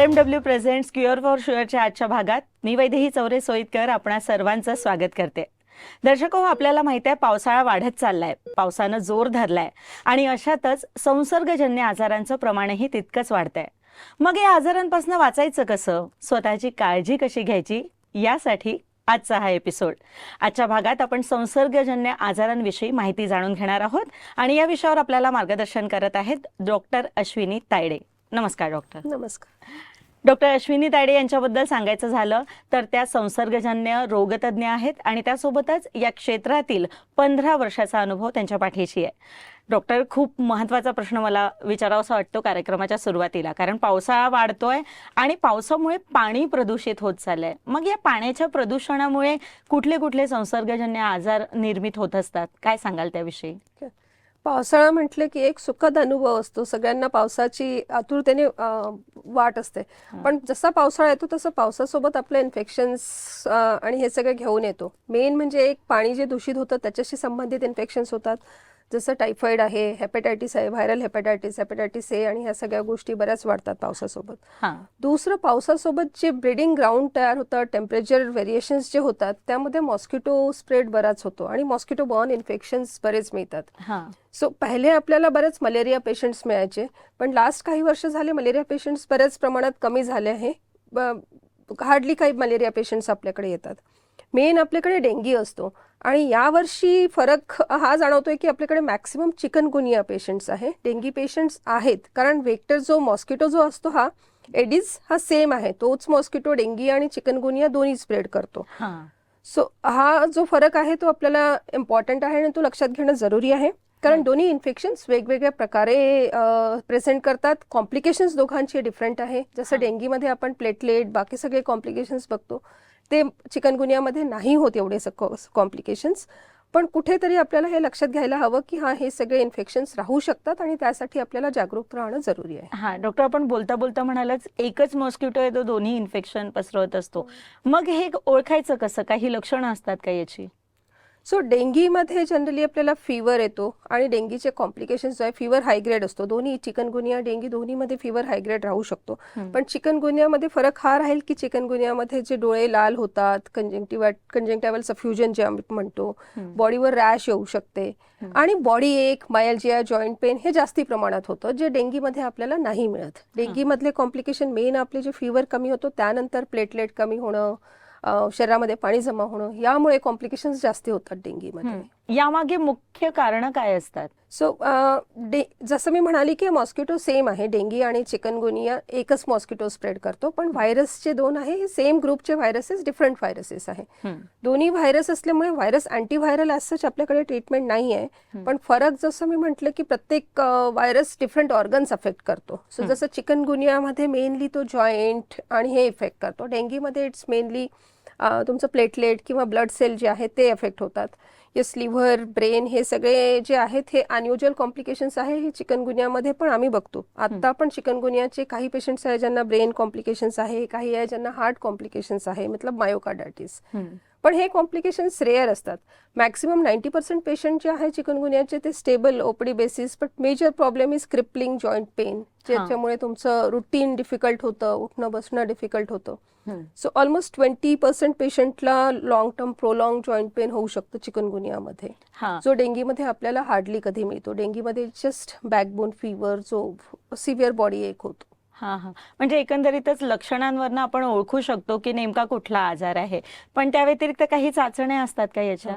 R M W presents cure for शुअरच्या आजच्या भागात मी वैदेही चौरे सोयीतकर आपणा सर्वांचं स्वागत करते. दर्शक हो आपल्याला माहीत आहे पावसाळा वाढत चाललाय पावसानं जोर धरलाय आणि अशातच संसर्गजन्य आजारांचं प्रमाणही तितकंच वाढतंय. मग या आजारांपासून वाचायचं कसं? स्वतःची काळजी कशी घ्यायची? यासाठी आजचा हा एपिसोड. आजच्या भागात आपण संसर्गजन्य आजारांविषयी माहिती जाणून घेणार आहोत आणि या विषयावर आपल्याला मार्गदर्शन करत आहेत डॉक्टर अश्विनी तायडे. नमस्कार डॉक्टर. नमस्कार. डॉक्टर अश्विनी ताडे यांच्याबद्दल सांगायचं झालं तर त्या संसर्गजन्य रोगतज्ञ आहेत आणि त्यासोबतच या क्षेत्रातील पंधरा वर्षाचा अनुभव त्यांच्या पाठीशी आहे. डॉक्टर खूप महत्त्वाचा प्रश्न मला विचारावासा वाटतो कार्यक्रमाच्या सुरुवातीला कारण पावसाळा वाढतोय आणि पावसामुळे पाणी प्रदूषित होत चाललंय. मग या पाण्याच्या प्रदूषणामुळे कुठले कुठले संसर्गजन्य आजार निर्मित होत असतात? काय सांगाल त्याविषयी? पावसाळा म्हटलं की एक सुखद अनुभव असतो. सगळ्यांना पावसाची आतुरतेने वाट असते. पण जसा पावसाळा येतो तसं पावसासोबत आपले इन्फेक्शन्स आणि हे सगळे घेऊन येतो. मेन म्हणजे एक पाणी जे दूषित होतं त्याच्याशी संबंधित इन्फेक्शन्स होतात. जसं टायफॉईड आहे हेपॅटायटिस आहे व्हायरल हेपॅटायटिस हेपॅटायटिस ए आणि ह्या सगळ्या गोष्टी बऱ्याच वाढतात पावसासोबत. हां. दुसरं पावसासोबत जे ब्रीडिंग ग्राउंड तयार होतं टेम्परेचर व्हेरिएशन्स जे होतात त्यामध्ये मॉस्किटो स्प्रेड बराच होतो आणि मॉस्किटो बॉर्न इन्फेक्शन्स बरेच मिळतात. हां. सो पहिले आपल्याला बरेच मलेरिया पेशंट्स मिळायचे पण लास्ट काही वर्ष झाले मलेरिया पेशंट्स बऱ्याच प्रमाणात कमी झाले आहे. हार्डली काही मलेरिया पेशंट्स आपल्याकडे येतात. मेन आपल्याकडे डेंगी असतो. आणि यावर्षी फरक हा जाणवतोय की आपल्याकडे मॅक्सिमम चिकनगुनिया पेशंट्स आहे. डेंगी पेशंट्स आहेत. कारण वेक्टर जो मॉस्किटो जो असतो हा एडिस हा सेम आहे. तोच मॉस्किटो डेंगी आणि चिकनगुनिया दोन्ही स्प्रेड करतो. हां. सो हा जो फरक आहे तो आपल्याला इम्पॉर्टंट आहे आणि तो लक्षात घेणं जरुरी आहे. कारण. दोन्ही इन्फेक्शन्स वेगवेगळ्या प्रकारे प्रेझेंट करतात. कॉम्प्लिकेशन्स दोघांची डिफरंट आहे. जसं. डेंगीमध्ये आपण प्लेटलेट बाकी सगळे कॉम्प्लिकेशन्स बघतो. ते चिकनगुनियामध्ये नाही होत एवढे कॉम्प्लिकेशन्स पण कुठेतरी आपल्याला हे लक्षात घ्यायला हवं की हा हे सगळे इन्फेक्शन्स राहू शकतात आणि त्यासाठी आपल्याला जागरूक राहणं जरुरी आहे. हा डॉक्टर आपण बोलता बोलता म्हणालच एकच मॉस्किटो आहे तो दोन्ही इन्फेक्शन पसरवत असतो. मग हे ओळखायचं कसं? काही लक्षणं असतात का याची? सो डेंगीमध्ये जनरली आपल्याला फिवर येतो आणि डेंगीचे कॉम्प्लिकेशन्स जो आहे फिवर हायग्रेड असतो दोन्ही चिकनगुनिया डेंगी दोन्हीमध्ये फिवर हायग्रेड राहू शकतो. पण चिकनगुनियामध्ये फरक हा राहील की चिकनगुनियामध्ये जे डोळे लाल होतात कंजेंक्टिव्हा कंजेंक्टिव्हल सफ्युजन जे आम्ही म्हणतो. बॉडीवर रॅश येऊ शकते. आणि बॉडी एक मायल्जिया जॉईंट पेन हे जास्ती प्रमाणात होतं जे डेंगीमध्ये आपल्याला नाही मिळत डेंगीमधले कॉम्प्लिकेशन मेन आपले जे फिवर कमी होतो त्यानंतर प्लेटलेट कमी होणं शरीरामध्ये पाणी जमा होणं यामुळे कॉम्प्लिकेशन्स जास्ती होतात डेंगीमध्ये यामागे मुख्य कारण काय असतात? सो डे जसं मी म्हणाली की मॉस्किटो सेम आहे. डेंगी आणि चिकनगुनिया एकच मॉस्किटो स्प्रेड करतो. पण व्हायरसचे दोन आहे हे सेम ग्रुपचे व्हायरसेस डिफरंट व्हायरसेस आहे. दोन्ही व्हायरस असल्यामुळे व्हायरस अँटीव्हायरल सच आपल्याकडे ट्रीटमेंट नाही आहे. पण फरक जसं मी म्हटलं की प्रत्येक व्हायरस डिफरंट ऑर्गन्स अफेक्ट करतो. सो. जसं चिकनगुनियामध्ये मेनली तो जॉईंट आणि हे इफेक्ट करतो. डेंगीमध्ये इट्स मेनली तुमचं प्लेटलेट किंवा ब्लड सेल जे आहे ते अफेक्ट होतात. येस लिव्हर ब्रेन हे सगळे जे आहेत हे अनयुज्युअल कॉम्प्लिकेशन्स आहे हे चिकनगुनियामध्ये पण आम्ही बघतो. आता पण चिकनगुनियाचे काही पेशंट्स आहे ज्यांना ब्रेन कॉम्प्लिकेशन्स आहे काही आहे ज्यांना हार्ट कॉम्प्लिकेशन्स आहे मतलब मायोकार्डायटिस. पण हे कॉम्प्लिकेशन्स रेअर असतात. मॅक्सिमम नाईन्टी पर्सेंट पेशंट जे आहे चिकनगुनियाचे ते stable OPD basis but major problem is crippling joint pain ज्याच्यामुळे तुमचं रुटीन डिफिकल्ट होतं उठणं बसणं डिफिकल्ट होतं. सो ऑलमोस्ट ट्वेंटी पर्सेंट पेशंटला long term prolong joint pain होऊ शकतं चिकनगुनियामध्ये. जो डेंगीमध्ये आपल्याला हार्डली कधी मिळतो. डेंगीमध्ये जस्ट बॅकबोन फिवर जो सिव्हिअर बॉडी एक होतो. हां हां. म्हणजे एकंदरीतच लक्षणांवरनं आपण ओळखू शकतो की नेमका कुठला आजार आहे. पण त्या व्यतिरिक्त काही चाचण्या असतात का याच्या?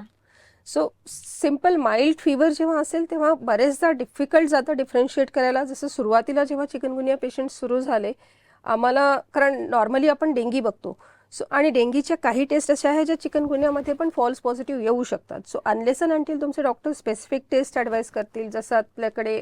सो सिंपल माइल्ड फिवर जेव्हा असेल तेव्हा बरेचदा डिफिकल्ट जातं डिफरन्शिएट करायला. जसं सुरुवातीला जेव्हा चिकनगुनिया पेशंट सुरू झाले आम्हाला कारण नॉर्मली आपण डेंगी बघतो. सो आणि डेंगीच्या काही टेस्ट अशा आहेत ज्या चिकनगुन्यामध्ये पण फॉल्स पॉझिटिव्ह येऊ शकतात. सो अनलेस अँड अंटील तुमचे डॉक्टर स्पेसिफिक टेस्ट ॲडवाईस करतील जसं आपल्याकडे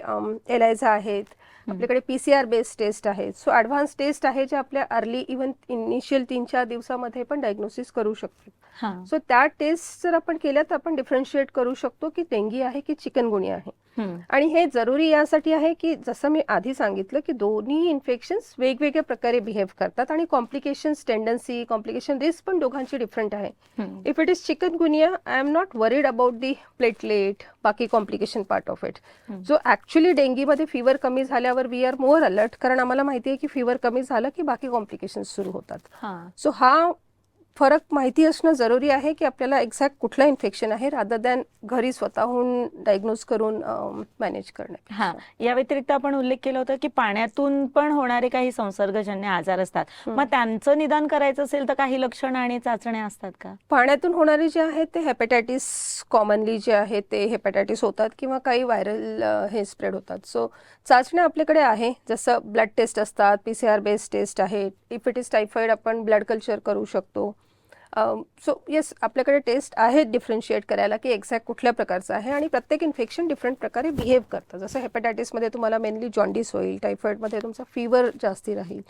एलायझा आहेत आपल्याकडे P C R based test आहेत. सो ॲडव्हान्स टेस्ट आहे जे आपल्या अर्ली इव्हन इनिशियल तीन चार दिवसामध्ये पण डायग्नोसिस करू शकतात हा. सो त्या टेस्ट जर आपण केल्या तर आपण डिफरन्शिएट करू शकतो की डेंगी आहे की चिकनगुनिया आहे. आणि हे जरुरी यासाठी आहे की जसं मी आधी सांगितलं की दोन्ही इन्फेक्शन्स वेगवेगळ्या प्रकारे बिहेव्ह करतात आणि कॉम्प्लिकेशन्स टेंडन्सी कॉम्प्लिकेशन रिस्क पण दोघांची डिफरंट आहे. If it is chikungunya I am not worried about the platelet बाकी कॉम्प्लिकेशन पार्ट ऑफ इट. जो ऍक्च्युली डेंगीमध्ये फिवर कमी झाल्यावर वी आर मोर अलर्ट कारण आम्हाला माहिती आहे की फिवर कमी झालं की बाकी कॉम्प्लिकेशन सुरू होतात. सो हा फरक माहिती असणं जरुरी आहे की आपल्याला एक्झॅक्ट कुठलं इन्फेक्शन आहे रादर दॅन घरी स्वतःहून डायग्नोज करून मॅनेज करणे. हा या व्यतिरिक्त आपण उल्लेख केला होता की पाण्यातून पण होणारे काही संसर्गजन्य आजार असतात. मग त्यांचं निदान करायचं असेल तर काही लक्षणं आणि चाचण्या असतात का? पाण्यातून होणारे जे आहेत ते हेपॅटायटिस कॉमनली जे आहे ते हेपॅटायटिस होतात किंवा काही व्हायरल हे स्प्रेड होतात. सो चाचण्या आपल्याकडे आहे. जसं ब्लड टेस्ट असतात P C R based test आहे इफ इट इज टायफॉइड आपण ब्लड कल्चर करू शकतो. सो येस आपल्याकडे टेस्ट आहेत डिफरन्शिएट करायला की एक्झॅक्ट कुठल्या प्रकारचं आहे आणि प्रत्येक इन्फेक्शन डिफरंट प्रकारे बिहेव करतं जसं हेपॅटायटिसमध्ये तुम्हाला मेनली जॉन्डिस होईल टायफॉइडमध्ये तुमचा फिवर जास्ती राहील.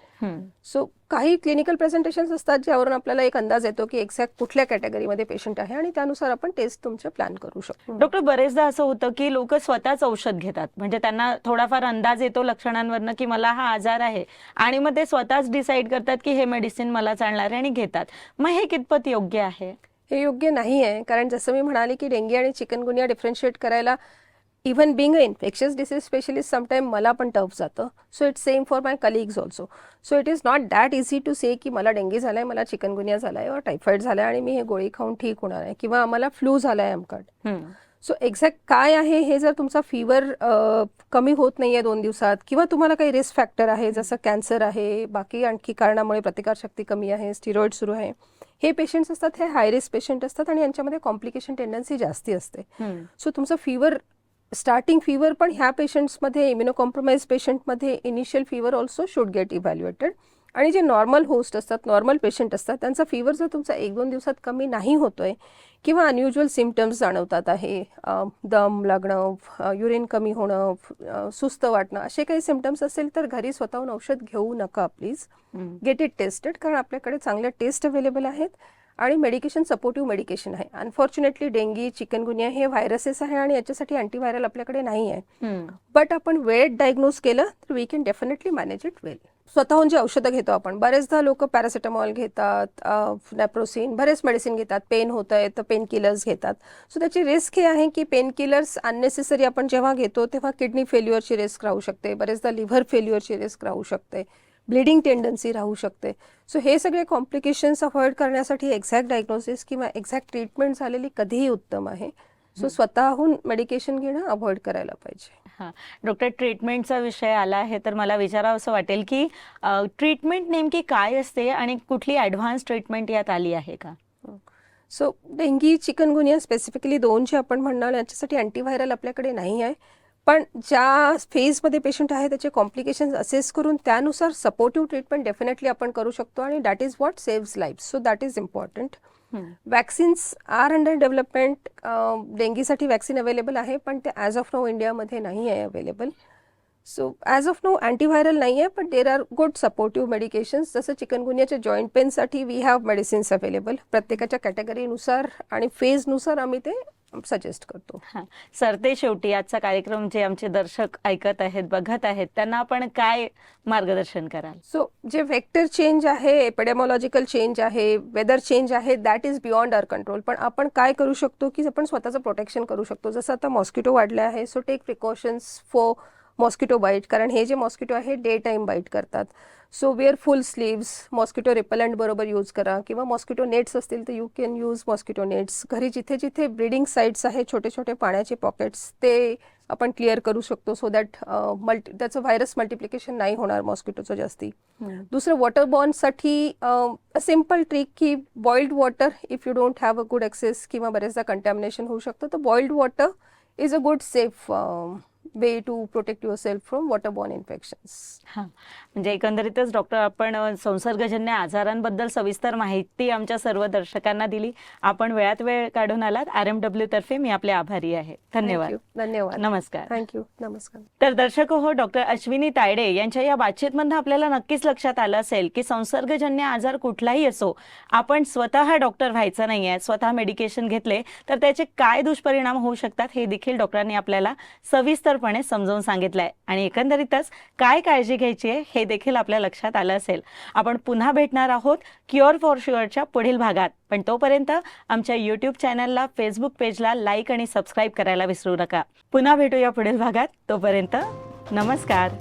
सो काही क्लिनिकल प्रेझेंटेशन्स असतात ज्यावरून आपल्याला एक अंदाज येतो की एक्झॅक्ट कुठल्या कॅटेगरीमध्ये पेशंट आहे आणि त्यानुसार आपण टेस्ट तुमचे प्लॅन करू शकतो. डॉक्टर बरेचदा असं होतं की लोक स्वतःच औषध घेतात. म्हणजे त्यांना थोडाफार अंदाज येतो लक्षणांवरनं की मला हा आजार आहे. आणि मग ते स्वतःच डिसाईड करतात की हे मेडिसिन मला चालणार आहे आणि घेतात. मग हे कितपत योग्य आहे? हे योग्य नाही आहे कारण जसं मी म्हणाले की डेंगी आणि चिकनगुनिया डिफरन्शिएट करायला even being a infectious disease specialist sometime मला पण टफ जातं so it's same for my colleagues also so it is not that easy to say की मला डेंगी झाला आहे मला चिकनगुनिया झाला आहे टायफॉईड झाला आहे आणि मी हे गोळी खाऊन ठीक होणार आहे किंवा आम्हाला फ्लू झाला आहे अमकट हम्म. सो एक्झॅक्ट काय आहे हे जर तुमचा फिवर कमी होत नाही आहे दोन दिवसात किंवा तुम्हाला काही रिस्क फॅक्टर आहे जसं कॅन्सर आहे बाकी आणखी कारणामुळे प्रतिकारशक्ती कमी आहे स्टिरॉइड सुरू आहे हे पेशंट्स असतात हे हाय रिस्क पेशंट असतात आणि यांच्यामध्ये कॉम्प्लिकेशन टेंडन्सी जास्ती असते. सो तुमचं फिवर स्टार्टिंग फिवर पण ह्या पेशंट्समध्ये immunocompromise पेशंटमध्ये initial fever also should get evaluated आणि जे नॉर्मल होस्ट असतात नॉर्मल पेशंट असतात त्यांचा फिवर जर तुमचा एक दोन दिवसात कमी नाही होतोय किंवा अनयुज्युअल सिमटम्स जाणवतात आहे दम लागणं युरिन कमी होणं सुस्त वाटणं असे काही सिमटम्स असेल तर घरी स्वतःहून औषध घेऊ नका प्लीज. गेट इट टेस्टेड कारण आपल्याकडे चांगल्या टेस्ट अवेलेबल आहेत. आणि मेडिकेशन सपोर्टिव्ह मेडिकेशन आहे. अनफॉर्च्युनेटली डेंगी चिकनगुनिया हे व्हायरसेस आहे आणि याच्यासाठी अँटीव्हायरल आपल्याकडे नाही आहे. बट आपण वेळेत डायग्नोज केलं तर we can definitely manage it well स्वतःहून जे औषधं घेतो आपण बरेचदा लोक पॅरासिटामॉल घेतात नॅप्रोसिन बरेच मेडिसिन घेतात. पेन होत आहे तर पेन किलर्स घेतात. सो त्याची रिस्क हे आहे की पेन किलर्स अननेसेसरी आपण जेव्हा घेतो तेव्हा किडनी फेल्युअरची रिस्क राहू शकते. बरेचदा लिव्हर फेल्युअरची रिस्क राहू शकते. ब्लिडिंग टेंडन्सी राहू शकते. सो हे सगळे कॉम्प्लिकेशन्स अवॉइड करण्यासाठी एक्झॅक्ट डायग्नोसिस किंवा एक्झॅक्ट ट्रीटमेंट झालेली कधीही उत्तम आहे. सो स्वतःहून मेडिकेशन घेणं अवॉइड करायला पाहिजे. हा. डॉक्टर ट्रीटमेंटचा विषय आला आहे तर मला विचारावं असं वाटेल की ट्रीटमेंट नेमकी काय असते आणि कुठली ॲडव्हान्स ट्रीटमेंट यात आली आहे का? सो डेंगी चिकनगुनिया स्पेसिफिकली दोन जे आपण म्हणणार याच्यासाठी अँटीव्हायरल आपल्याकडे नाही आहे. पण ज्या फेजमध्ये पेशंट आहे त्याचे कॉम्प्लिकेशन्स असेस करून त्यानुसार सपोर्टिव्ह ट्रीटमेंट डेफिनेटली आपण करू शकतो आणि that is what saves life so that is important. Vaccines are under development डेंगीसाठी vaccine available आहे पण ते ॲज ऑफ नाऊ इंडियामध्ये नाही आहे available so as of now antiviral नाही आहे पण there are good supportive medications जसं चिकनगुनियाच्या जॉईंट पेनसाठी वी हॅव मेडिसिन्स अवेलेबल प्रत्येकाच्या कॅटेगरीनुसार आणि फेजनुसार आम्ही ते सजेस्ट करतो. हा. सरते शेवटी आजचा कार्यक्रम जे आमचे दर्शक ऐकत आहेत बघत आहेत त्यांना आपण काय मार्गदर्शन कराल? सो जे वेक्टर चेंज आहे एपिडेमॉलॉजिकल चेंज आहे वेदर चेंज आहे that is beyond our control पण आपण काय करू शकतो की आपण स्वतःचं प्रोटेक्शन करू शकतो. जसं आता मॉस्किटो वाढले आहे so take precautions for mosquito bite कारण हे जे मॉस्किटो आहे डे टाईम बाईट करतात. So wear full sleeves mosquito repellent बरोबर यूज करा. किंवा मॉस्किटो नेट्स असतील तर you can use mosquito nets घरी जिथे जिथे ब्रिडिंग साईट्स आहे छोटे छोटे पाण्याचे पॉकेट्स ते आपण क्लिअर करू शकतो सो दॅट मल्टी त्याचं व्हायरस मल्टिप्लिकेशन नाही होणार मॉस्किटोचं जास्ती. दुसरं वॉटर बॉन्डसाठी सिंपल ट्रिक की boiled water if you don't have a good access किंवा बरेचदा कंटॅमिनेशन होऊ शकतं तर boiled water is a good safe way to protect yourself from water borne infections हा. म्हणजे एकंदरीतच डॉक्टर आपण संसर्गजन्य आजारांबद्दल सविस्तर माहिती आमच्या सर्व दर्शकांना दिली. आपण वेळात वेळ काढून आलात. आर एम डब्ल्यू तर्फे मी आपले आभारी आहे. धन्यवाद. धन्यवाद. नमस्कार. थँक्यू नमस्कार. तर दर्शक हो डॉक्टर अश्विनी तायडे यांच्या या बातचीतमधनं आपल्याला नक्कीच लक्षात आलं असेल की संसर्गजन्य आजार कुठलाही असो आपण स्वतः डॉक्टर व्हायचं नाहीये स्वतः मेडिकेशन घेतले तर त्याचे काय दुष्परिणाम होऊ शकतात हे देखील डॉक्टरांनी आपल्याला सविस्तरपणे समजावून सांगितलंय. आणि एकंदरीतच काय काळजी घ्यायची आहे हे देखील आपल्या लक्षात आलं असेल. आपण पुन्हा भेटणार आहोत क्युअर फॉर शुअरच्या पुढील भागात. पण तोपर्यंत आमच्या यूट्यूब चॅनलला फेसबुक पेजला लाईक आणि सबस्क्राईब करायला विसरू नका. पुन्हा भेटूया पुढील भागात. तोपर्यंत नमस्कार.